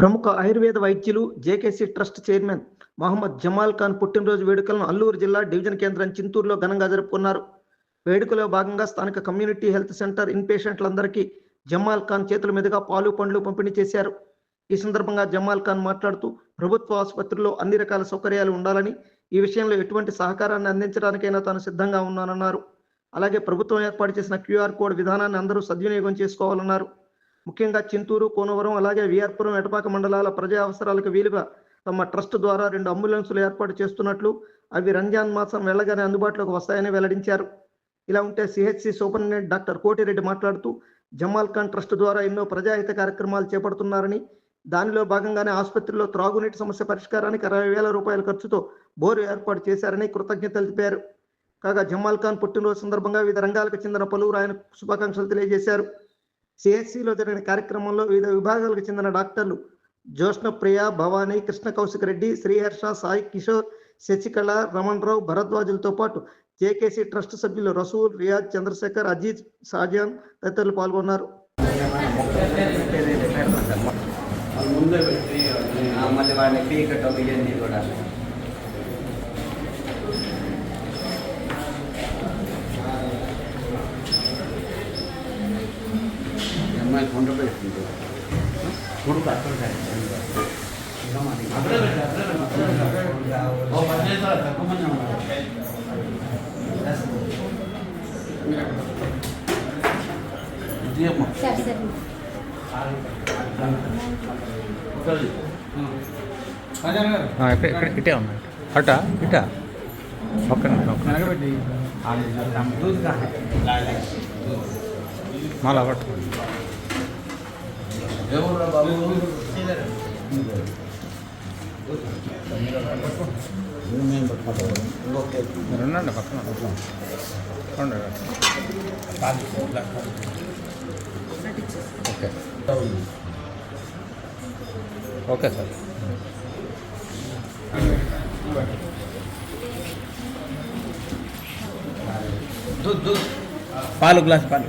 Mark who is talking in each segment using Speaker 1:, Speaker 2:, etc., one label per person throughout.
Speaker 1: ప్రముఖ ఆయుర్వేద వైద్యులు JKC trust chairman Mohammed Jamal Khan పుట్టినరోజు వేడుకలను అల్లూరు జిల్లా డివిజన్ కేంద్రం చింతూరులో ఘనంగా జరుపుకున్నారు. వేడుకలో భాగంగా స్థానిక కమ్యూనిటీ హెల్త్ సెంటర్ ఇన్ పేషెంట్లందరికీ జమాల్ ఖాన్ చేతుల మీదుగా పాలు పండ్లు పంపిణీ చేశారు. ఈ సందర్భంగా జమాల్ ఖాన్ మాట్లాడుతూ ప్రభుత్వ ఆసుపత్రుల్లో అన్ని రకాల సౌకర్యాలు ఉండాలని ఈ విషయంలో ఎటువంటి సహకారాన్ని అందించడానికైనా తాను సిద్ధంగా ఉన్నానన్నారు. అలాగే ప్రభుత్వం ఏర్పాటు చేసిన క్యూఆర్ కోడ్ విధానాన్ని అందరూ సద్వినియోగం చేసుకోవాలన్నారు. ముఖ్యంగా చింతూరు కోనవరం అలాగే విఆర్పురం ఎటపాక మండలాల ప్రజా అవసరాలకు వీలుగా తమ ట్రస్ట్ ద్వారా రెండు అంబులెన్సులు ఏర్పాటు చేస్తున్నట్లు అవి రంజాన్ మాసం వెళ్ళగానే అందుబాటులోకి వస్తాయని వెల్లడించారు. ఇలా ఉంటే సిహెచ్సి సూపరింటెండెంట్ డాక్టర్ కోటిరెడ్డి మాట్లాడుతూ జమాల్ ఖాన్ ట్రస్ట్ ద్వారా ఎన్నో ప్రజాహిత కార్యక్రమాలు చేపడుతున్నారని దానిలో భాగంగానే ఆసుపత్రిలో త్రాగునీటి సమస్య పరిష్కారానికి అరవై వేల రూపాయల ఖర్చుతో బోరు ఏర్పాటు చేశారని కృతజ్ఞతలు తెలిపారు. కాగా జమాల్ ఖాన్ పుట్టినరోజు సందర్భంగా వివిధ రంగాలకు చెందిన పలువురు ఆయన శుభాకాంక్షలు తెలియజేశారు. సిహెచ్సిలో జరిగిన కార్యక్రమంలో వివిధ విభాగాలకు చెందిన డాక్టర్లు జ్యోష్ణ ప్రియ భవానీ కృష్ణ కౌశిక్ రెడ్డి శ్రీహర్ష సాయి కిషోర్ శశికళ రమణ్ రావు భరద్వాజులతో పాటు జేకేసీ ట్రస్ట్ సభ్యులు రసూల్ రియాజ్ చంద్రశేఖర్ అజీజ్ షాజాన్ తదితరులు పాల్గొన్నారు.
Speaker 2: ముందే పెట్టి మళ్ళీ వాడిని పీకట్ ఇవన్నీ కూడా. అమ్మాయి కొండ పెట్టుకుంటుంది కొడుకు అక్కడ
Speaker 3: సరే సరే
Speaker 4: ఆ, ఇక్కడ ఇక్కడ ఇటే ఉన్నాయి అట ఇట పక్కన పక్కన మళ్ళా పట్టుకోండి
Speaker 2: ఎవరు బాబు
Speaker 4: మీరు ఉండండి పక్కన ఓకే ఓకే సార్
Speaker 2: దూద్ దూద్
Speaker 4: పాలు గ్లాస్ పాలు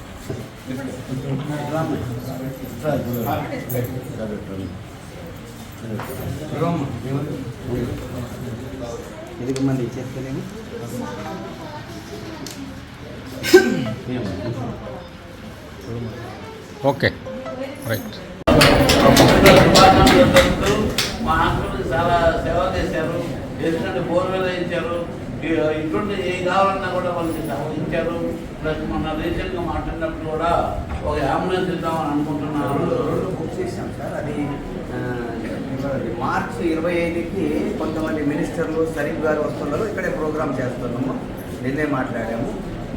Speaker 4: ఎందుకు మంది ఇచ్చేస్తలేము ఓకే రైట్.
Speaker 5: మా ఆంధ్రప్రదేశ్ చాలా సేవ చేశారు. ఎందుకంటే బోర్వెల్ ఇచ్చారు. ఇటువంటి ఏ కావాలన్నా కూడా వాళ్ళకి సహాయించారు ప్లస్ మొన్న రీసెంట్గా మాట్లాడినప్పుడు కూడా ఒక అంబులెన్స్ ఇద్దామని అనుకుంటున్నారు.
Speaker 2: బుక్ చేశాం సార్. అది మార్చ్ ఇరవై ఐదుకి కొంతమంది మినిస్టర్లు సరీఫ్ గారు వస్తున్నారు. ఇక్కడే ప్రోగ్రామ్ చేస్తున్నాము. నిన్నే మాట్లాడాము.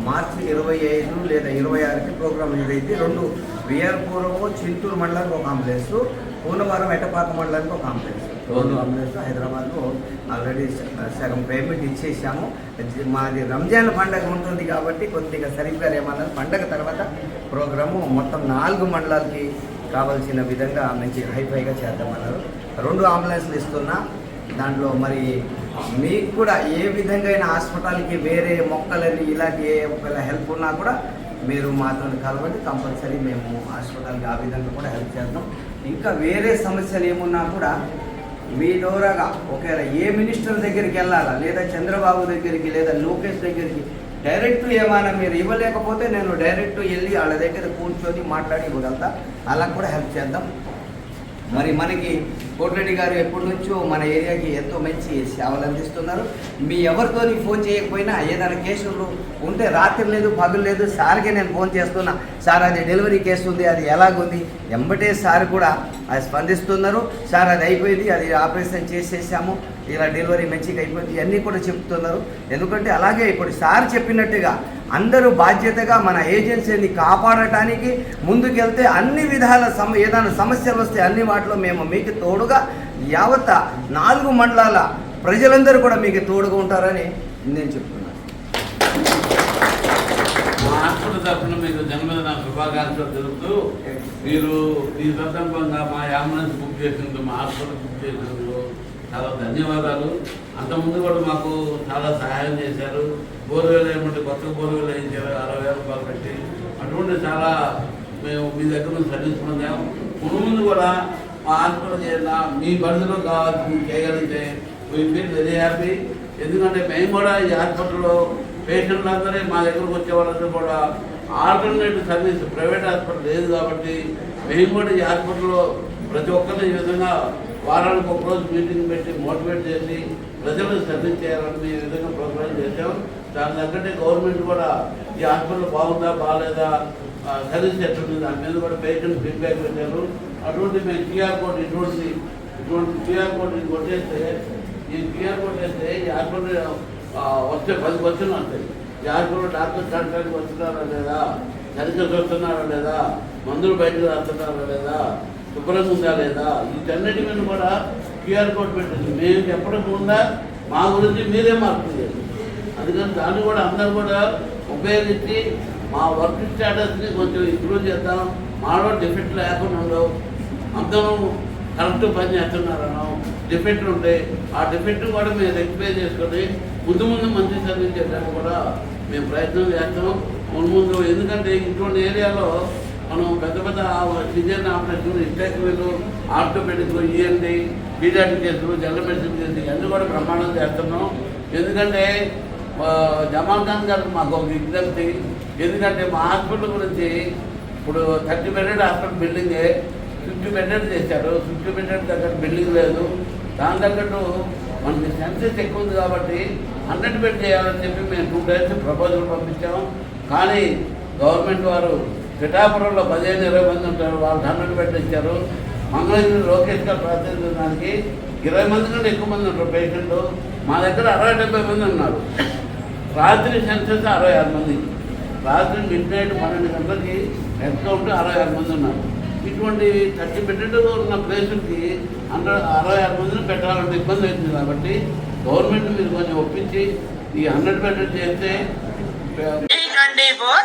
Speaker 2: మార్చి ఇరవై ఐదు లేదా ఇరవై ఆరుకి ప్రోగ్రామ్ ఇదైతే రెండు విఆర్పురము చింతూరు మండలానికి ఒక అంబులెన్స్ పూర్ణవరం ఎటపాక మండలానికి ఒక అంబులెన్స్ రెండు అంబులెన్స్ హైదరాబాద్లో ఆల్రెడీ సగం పేమెంట్ ఇచ్చేసాము. మాది రంజాన్ పండగ ఉంటుంది కాబట్టి కొద్దిగా సరిగ్గా గారు ఏమన్నారు పండగ తర్వాత ప్రోగ్రాము మొత్తం నాలుగు మండలాలకి కావాల్సిన విధంగా మంచి హైఫైగా చేద్దామన్నారు. రెండు అంబులెన్స్లు ఇస్తున్నా. దాంట్లో మరి మీకు కూడా ఏ విధంగా అయినా హాస్పిటల్కి వేరే మొక్కలని ఇలాంటి ఏ ఒకవేళ హెల్ప్ ఉన్నా కూడా మీరు మాతో కలవండి. కంపల్సరీ మేము హాస్పిటల్కి ఆ విధంగా కూడా హెల్ప్ చేద్దాం. ఇంకా వేరే సమస్యలు ఏమున్నా కూడా మీ ద్వారాగా ఒకవేళ ఏ మినిస్టర్ దగ్గరికి వెళ్ళాలా లేదా చంద్రబాబు దగ్గరికి లేదా లోకేష్ దగ్గరికి డైరెక్ట్ ఏమైనా మీరు ఇవ్వలేకపోతే నేను డైరెక్ట్ వెళ్ళి వాళ్ళ దగ్గర కూర్చొని మాట్లాడి ఇవ్వగలుగుతా. అలా కూడా హెల్ప్ చేద్దాం. మరి మనకి కోటిరెడ్డి గారు ఎప్పటి నుంచో మన ఏరియాకి ఎంతో మంచి సేవలు అందిస్తున్నారు. మీ ఎవరితోని ఫోన్ చేయకపోయినా ఏదైనా కేసులు ఉంటే రాత్రి లేదు పగులు లేదు సార్కే నేను ఫోన్ చేస్తున్నా. సార్ అది డెలివరీ కేసు ఉంది అది ఎలాగుంది? ఎంబటే సార్ కూడా అది స్పందిస్తున్నారు. సార్ అది అయిపోయింది అది ఆపరేషన్ చేసేసాము. ఇలా డెలివరీ మంచిగా అయిపోయింది. ఇవన్నీ కూడా చెప్తున్నారు. ఎందుకంటే అలాగే ఇప్పుడు సార్ చెప్పినట్టుగా అందరూ బాధ్యతగా మన ఏజెన్సీని కాపాడటానికి ముందుకెళ్తే అన్ని విధాల సమ ఏదైనా సమస్యలు వస్తే అన్ని వాటిలో మేము మీకు తోడుగా యావత్ నాలుగు మండలాల ప్రజలందరూ కూడా మీకు తోడుగా ఉంటారని నేను చెప్తున్నాను.
Speaker 5: మా హాస్పిటల్ తరఫున మీకు జన్మదిన శుభాకాంక్షలు తెలుపుతూ మీరు ఈ సందర్భంగా మా అంబులెన్స్ బుక్ చేసినందుకు మా హాస్పిటల్ బుక్ చేసినందుకు చాలా ధన్యవాదాలు. అంతకుముందు కూడా మాకు చాలా సహాయం చేశారు. బోర్వెల్ ఏమంటే కొత్త బోర్వెల్ వేయించారు అరవై వేల రూపాయలు పెట్టి అటువంటి చాలా మేము మీ దగ్గర నుంచి సర్వీస్ పొందాం ముందు ముందు కూడా మా హాస్పిటల్ చేయాల మీ పరిధిలో కావాల్సింది చేయగలిగితే వీ ఫీల్ వెరీ హ్యాపీ. ఎందుకంటే మేము కూడా ఈ హాస్పిటల్లో పేషెంట్లు అందరూ మా దగ్గరకు వచ్చే వాళ్ళందరూ కూడా ఆల్టర్నేటివ్ సర్వీస్ ప్రైవేట్ హాస్పిటల్ లేదు కాబట్టి మేము కూడా ఈ హాస్పిటల్లో ప్రతి ఒక్కరిని ఈ విధంగా వారానికి ఒక రోజు మీటింగ్ పెట్టి మోటివేట్ చేసి ప్రజలను సర్వీస్ చేయాలని ఈ విధంగా ప్రోత్సాహం చేశాం. దాని తగ్గట్టే గవర్నమెంట్ కూడా ఈ హాస్పిటల్ బాగుందా బాగాలేదా సర్వీస్ ఎట్లుంది దాని మీద కూడా పేషెంట్ ఫీడ్బ్యాక్ పెట్టారు. అటువంటి మేము క్యూఆర్ కోడ్ ఇటువంటి ఇటువంటి క్యూఆర్ కోడ్ కొట్టేస్తే ఈ క్యూఆర్ కోడ్ వేస్తే ఈ హాస్పిటల్ వస్తే పది క్వశ్చన్ వస్తాయి ఈ హాస్పిటల్ డాక్టర్ కాంట్రాక్ట్ వస్తున్నారా లేదా? సరిగ్గా చూస్తున్నారా లేదా? మందులు బయటకు రాస్తున్నారా లేదా? శుభ్రంగా ఉందా లేదా? వీటన్నిటి మీద కూడా క్యూఆర్ కోడ్ పెట్టింది మేము చెప్పడం మా గురించి మీరే మార్పు చేయాలి అందుకని దాన్ని కూడా అందరూ కూడా ఉపయోగించి మా వర్క్ స్టేటస్ని కొంచెం ఇంప్రూవ్ చేద్దాం. మాలో డిఫెక్ట్ లేకుండా ఉండవు. అందరూ కరెక్ట్ పని చేస్తున్నారనో డిఫెక్ట్ ఉంటాయి ఆ డిఫెక్ట్ కూడా మేము రెక్టిఫై చేసుకొని ముందు ముందు మంచి సర్వీస్ చేయడానికి కూడా మేము ప్రయత్నం చేస్తాం. ముందు ముందు ఎందుకంటే ఇటువంటి ఏరియాలో మనం పెద్ద పెద్ద సిజన్ ఆపరేషన్ ఇంటెక్వీలు ఆర్థోపెడిక్లు ఇవ్వండి పీడియాటిక్ కేసులు జనరల్ మెడిసిన్ కేసులు ఇవన్నీ కూడా ప్రమాణం చేస్తున్నాం. ఎందుకంటే ఆ, జమాల్ ఖాన్ గారికి మాకు ఒక విజ్ఞప్తి. ఎందుకంటే మా హాస్పిటల్ గురించి ఇప్పుడు థర్టీ బెడెడ్ హాస్పిటల్ బిల్డింగే ఫిఫ్టీ బెడెడ్ చేశారు. ఫిఫ్టీ బెడెడ్ దగ్గర బిల్డింగ్ లేదు. దాని తగ్గట్టు మనకి సెన్సెస్ ఎక్కువ ఉంది కాబట్టి హండ్రెడ్ బెడ్ చేయాలని చెప్పి మేము టూ డేస్ ప్రపోజల్ పంపించాం. కానీ గవర్నమెంట్ వారు పిఠాపురంలో పదిహేను ఇరవై మంది ఉంటారు. వాళ్ళు హండ్రెడ్ పెట్టించారు మంగళగిరి లోకేష్ గారు ప్రాతినిధ్యానికి ఇరవై మంది కంటే ఎక్కువ మంది ఉంటారు పేషెంట్లు. మా దగ్గర అరవై డెబ్బై మంది ఉన్నారు. రాత్రి సెన్సెస్ అరవై ఆరు మంది. రాత్రి మిడ్ నైట్ పన్నెండు గంటలకి అకౌంట్ అరవై ఆరు మంది ఉన్నారు. ఇటువంటి థర్టీ బెడ్డెడ్ ఉన్న ప్లేసులకి హండ్రెడ్ అరవై ఆరు మందిని పెట్టాలంటే ఇబ్బంది అవుతుంది కాబట్టి గవర్నమెంట్ మీరు కొంచెం ఒప్పించి ఈ హండ్రెడ్ బెడ్డెడ్ చేస్తే
Speaker 3: ట్వంటీ ఫోర్